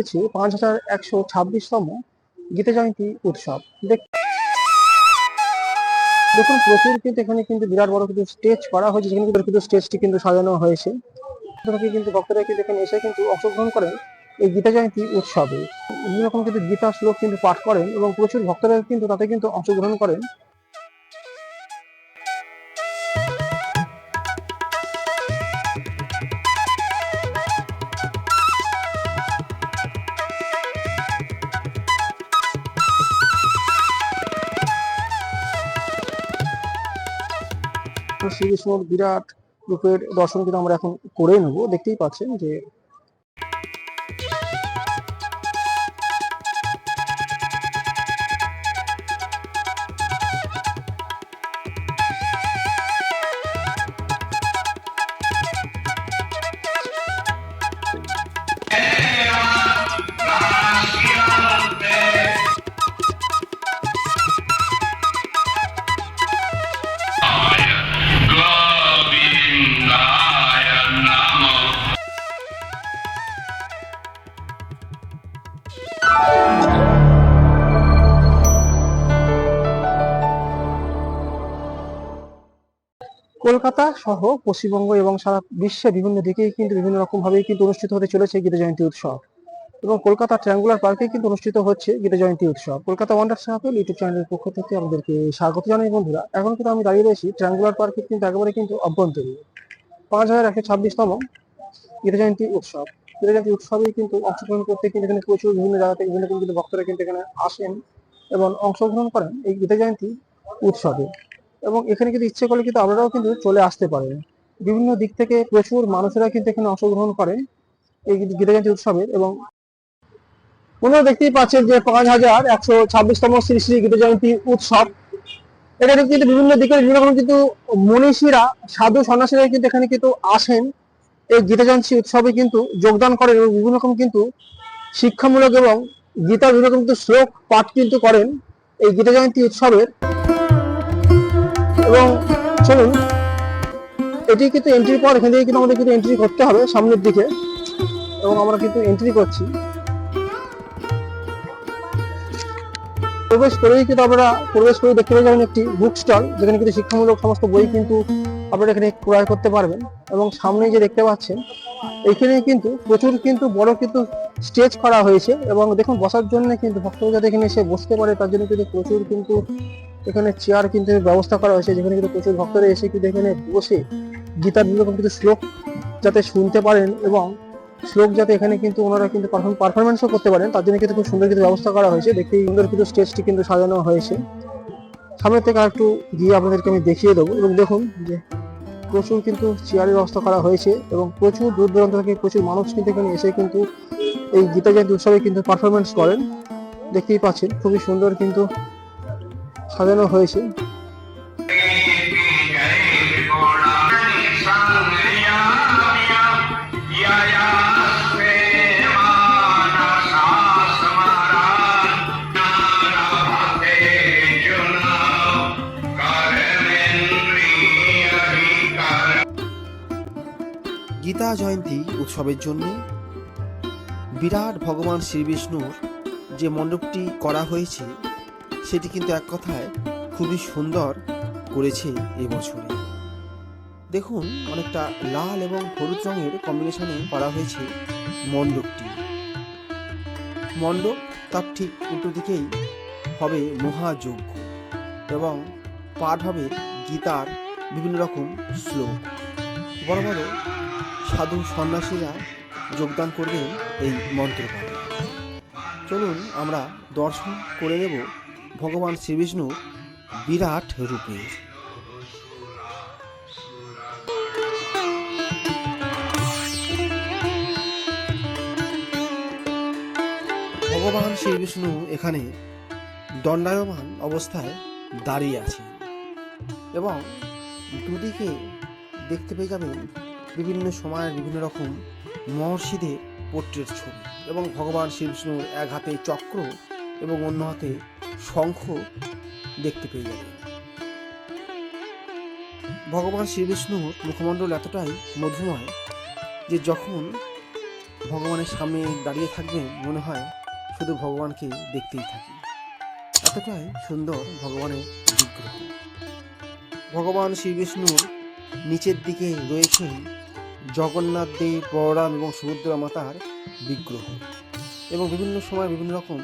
হচ্ছে পাঁচ হাজার একশো ছাব্বিশতম গীতা জয়ন্তী উৎসব। দেখুন, প্রচুর কিন্তু এখানে কিন্তু বিরাট বড় কিন্তু স্টেজ করা হয়েছে, যেখানে কিন্তু স্টেজটি কিন্তু সাজানো হয়েছে। কিন্তু ভক্তরা কিন্তু এখানে এসে কিন্তু অংশগ্রহণ করেন এই গীতা জয়ন্তী উৎসবে। বিভিন্ন রকম কিন্তু গীতা শ্লোক কিন্তু পাঠ করেন এবং প্রচুর ভক্তরা কিন্তু তাতে কিন্তু অংশগ্রহণ করেন। শ্রীকৃষ্ণর বিরাট রূপের দর্শন কিন্তু আমরা এখন করে নেব। দেখতেই পাচ্ছেন যে কলকাতা সহ পশ্চিমবঙ্গ এবং সারা বিশ্বের বিভিন্ন দিকেই কিন্তু বিভিন্ন রকম ভাবেই কিন্তু অনুষ্ঠিত হতে চলেছে গীতা জয়ন্তী উৎসব। এবং কলকাতা ট্রায়াঙ্গুলার পার্কে কিন্তু অনুষ্ঠিত হচ্ছে গীতা জয়ন্তী উৎসব। কলকাতা ওয়ান্ডার সাহাপেল ইউটিউব চ্যানেলের পক্ষ থেকে আমাদেরকে স্বাগত জানাই বন্ধুরা। এখন কিন্তু আমি দাঁড়িয়ে রয়েছি ট্রায়াঙ্গুলার পার্কে কিন্তু একেবারে কিন্তু অভ্যন্তরীণ। পাঁচ হাজার একশো ছাব্বিশতম গীতা জয়ন্তী উৎসব। গীতা জয়ন্তী উৎসবে কিন্তু অংশগ্রহণ করতে কিন্তু এখানে প্রচুর বিভিন্ন জায়গা থেকে বিভিন্ন কিন্তু ভক্তরা কিন্তু এখানে আসেন এবং অংশগ্রহণ করেন এই গীতা জয়ন্তী উৎসবে। এবং এখানে কিন্তু ইচ্ছে করলে কিন্তু আপনারাও কিন্তু চলে আসতে পারেন। বিভিন্ন দিক থেকে প্রচুর মানুষেরা কিন্তু এখানে অংশগ্রহণ করেন এই গীতা জয়ন্তী উৎসবে এবং আপনারা দেখতেই পাচ্ছেন যে পাঁচ হাজার একশো ছাব্বিশতম শ্রী শ্রী গীতা জয়ন্তী উৎসব। এখানে কিন্তু বিভিন্ন দিকের বিভিন্ন রকম কিন্তু মনীষীরা, সাধু সন্ন্যাসীরা কিন্তু এখানে কিন্তু আসেন। এই গীতা জয়ন্তী উৎসবে কিন্তু যোগদান করেন এবং বিভিন্ন রকম কিন্তু শিক্ষামূলক এবং গীতা বিভিন্ন রকম কিন্তু শ্লোক পাঠ কিন্তু করেন। এই গীতা জয়ন্তী উৎসবের এবং চলুন, এটি কিন্তু এন্ট্রি পর এখান থেকে কিন্তু আমাদের কিন্তু এন্ট্রি করতে হবে, সামনের দিকে। এবং আমরা কিন্তু এন্ট্রি করছি। প্রবেশ করেই কিন্তু আমরা, প্রবেশ করে দেখতে পেয়ে একটি বুক স্টল যেখানে কিন্তু শিক্ষামূলক সমস্ত বই কিন্তু আপনারা এখানে ক্রয় করতে পারবেন। এবং সামনে যে দেখতে পাচ্ছেন, এখানে কিন্তু প্রচুর কিন্তু বড় কিন্তু স্টেজ করা হয়েছে। এবং দেখুন, বসার জন্য কিন্তু ভক্তরা যাতে এখানে এসে বসতে পারে, তার জন্য কিন্তু প্রচুর কিন্তু এখানে চেয়ার কিন্তু ব্যবস্থা করা হয়েছে, যেখানে কিন্তু প্রচুর ভক্তরা এসে কিন্তু এখানে বসে গীতার বিভিন্ন রকম কিন্তু শ্লোক যাতে শুনতে পারেন এবং শ্লোক যাতে এখানে কিন্তু ওনারা কিন্তু পারফরমেন্সও করতে পারেন, তার জন্য কিন্তু খুব সুন্দর কিন্তু ব্যবস্থা করা হয়েছে। দেখতে সুন্দর কিন্তু স্টেজটি কিন্তু সাজানো হয়েছে। সামনে থেকে একটু গিয়ে আপনাদেরকে আমি দেখিয়ে দেবো এবং দেখুন যে প্রচুর কিন্তু চেয়ারের ব্যবস্থা করা হয়েছে এবং প্রচুর দূর দূরান্ত থেকে প্রচুর মানুষ কিন্তু এখানে এসে কিন্তু এই গীতা জয়ন্তী উৎসবে কিন্তু পারফরমেন্স করেন। দেখতেই পাচ্ছেন, খুবই সুন্দর কিন্তু সাজানো হয়েছে। গীতা জয়ন্তী উৎসবের জন্য বিরাট ভগবান শ্রীবিষ্ণুর যে মণ্ডপটি করা হয়েছে সেটি কিন্তু এক কথায় খুবই সুন্দর করেছে এবছরে দেখুন, অনেকটা লাল এবং হলুদ রঙের কম্বিনেশনে করা হয়েছে মণ্ডপটি। মণ্ডপ তার ঠিক উল্টো দিকেই হবে মহাযজ্ঞ এবং পাঠ হবে গীতার বিভিন্ন রকম শ্লোক। বড় বড় সাধু সন্ন্যাসীরা যোগদান করবেন এই মন্ত্রপাঠে। চলুন আমরা দর্শন করে নেব ভগবান শ্রীবিষ্ণু বিরাট রূপের ভগবান শ্রীবিষ্ণু এখানে দণ্ডায়মান অবস্থায় দাঁড়িয়ে আছেন এবং দুদিকে দেখতে পেয়ে যাবেন বিভিন্ন সময়ের বিভিন্ন রকম মহর্ষিদের পোর্ট্রেট ছবি এবং ভগবান শ্রীবিষ্ণুর এক হাতে চক্র এবং অন্য হাতে শঙ্খ দেখতে পেয়ে যাবেন ভগবান শ্রীবিষ্ণুর মুখমণ্ডল এতটাই মধুময় যে যখন ভগবানের সামনে দাঁড়িয়ে থাকবেন, মনে হয় শুধু ভগবানকে দেখতেই থাকি এতটাই সুন্দর ভগবানের বিগ্রহ। ভগবান শ্রী বিষ্ণুর নিচের দিকে রয়েছেন জগন্নাথ দেব, বলরাম এবং সুভদ্রা মাতার বিগ্রহ। এবং বিভিন্ন সময় বিভিন্ন রকম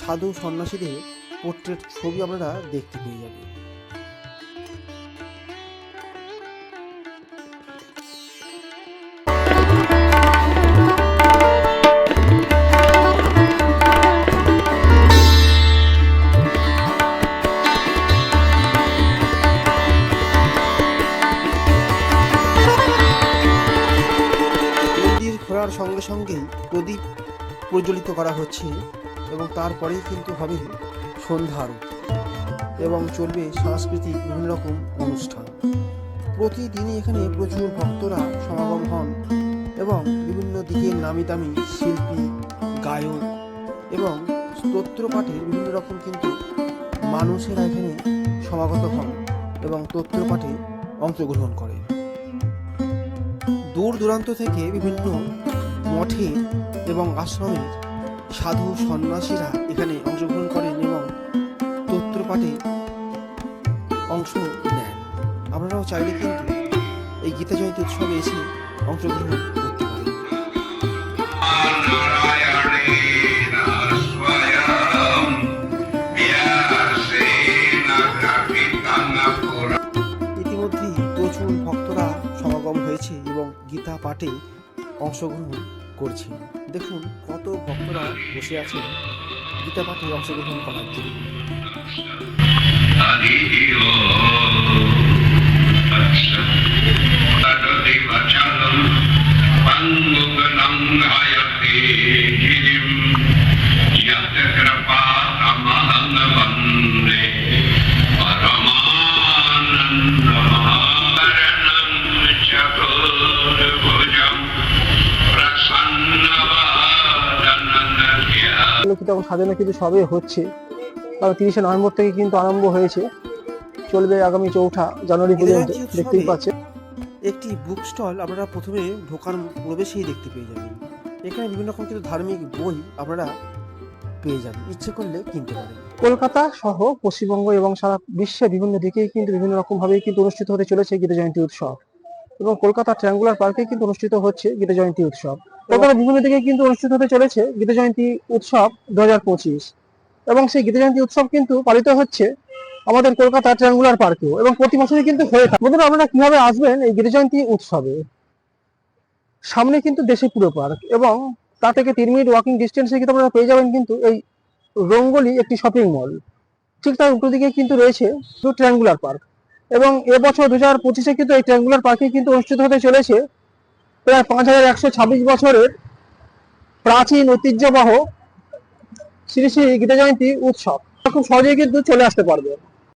সাধু সন্ন্যাসীদের পোর্ট্রেট ছবি আপনারা দেখতে পেয়ে যাবেন। সঙ্গে সঙ্গেই প্রদীপ প্রজ্বলিত করা হচ্ছে এবং তারপরেই কিন্তু হবে। সন্ধ্যা এবং চলবে সাংস্কৃতিক বিভিন্ন রকম অনুষ্ঠান। প্রতিদিনই এখানে প্রচুর ভক্তরা সমাগম হন এবং বিভিন্ন দিকের নামি দামি শিল্পী, গায়ক এবং স্তোত্র পাঠের বিভিন্ন রকম কিন্তু মানুষেরা এখানে সমাগত হন এবং তত্র পাঠে অংশগ্রহণ করেন। দূর দূরান্ত থেকে বিভিন্ন মঠে এবং আশ্রমের সাধু সন্ন্যাসীরা এখানে অংশগ্রহণ করেন এবং তত্রপাঠে অংশ নেন। আপনারাও চাইলে কিন্তু এই গীতা জয়ন্তী উৎসবে এসে অংশগ্রহণ ইতিমধ্যেই প্রচুর ভক্তরা সমাগম হয়েছে এবং গীতা পাঠে অংশগ্রহণ করছে দেখুন কত ভক্তরা বসে আছে গীতা পাঠে অংশগ্রহণ করার জন্য। আচ্ছা। তখন সাজানো কিন্তু সবে হচ্ছে। কারণ তিরিশে নভেম্বর থেকে কিন্তু আরম্ভ হয়েছে। চলবে আগামী চৌঠা জানুয়ারি পর্যন্ত দেখতেই পাচ্ছে একটি বুক স্টল আপনারা প্রথমে ঢোকার প্রবেশেই দেখতে পেয়ে যাবেন। এখানে বিভিন্ন রকম কিন্তু ধার্মিক বই আপনারা পেয়ে যাবেন। ইচ্ছে করলে কিনতে পারেন। কলকাতা সহ পশ্চিমবঙ্গ এবং সারা বিশ্বের বিভিন্ন দিকেই কিন্তু বিভিন্ন রকমভাবেই কিন্তু অনুষ্ঠিত হতে চলেছে গীতা জয়ন্তী উৎসব। এবং কলকাতা ট্রাঙ্গুলার পার্কে কিন্তু অনুষ্ঠিত হচ্ছে গীতা জয়ন্তী উৎসব। কলকাতার বিভিন্ন দিকে কিন্তু অনুষ্ঠিত হতে চলেছে গীতা জয়ন্তী উৎসব দু হাজার পঁচিশ। এবং সেই গীতা জয়ন্তী উৎসব কিন্তু পালিত হচ্ছে আমাদের কলকাতা ট্রায়াঙ্গুলার পার্কেও এবং প্রতি বছরই কিন্তু হয়ে থাকে। বন্ধুরা, আপনারা কীভাবে আসবেন এই গীতা জয়ন্তী উৎসবে? সামনে কিন্তু দেশে পুরো পার্ক এবং তা থেকে তিন মিনিট ওয়াকিং ডিস্টেন্সে কিন্তু আপনারা পেয়ে যাবেন কিন্তু এই রঙ্গলি একটি শপিং মল ঠিক তার উল্টো দিকে কিন্তু রয়েছে দু ট্রায়াঙ্গুলার পার্ক এবং এবছর দু হাজার পঁচিশে কিন্তু এই ট্রায়াঙ্গুলার পার্কে কিন্তু অনুষ্ঠিত হতে চলেছে প্রায় পাঁচ হাজার একশো ছাব্বিশ বছরের প্রাচীন ঐতিহ্যবাহ শ্রী শ্রী গীতা জয়ন্তী উৎসব। খুব সহজেই কিন্তু চলে আসতে পারবে।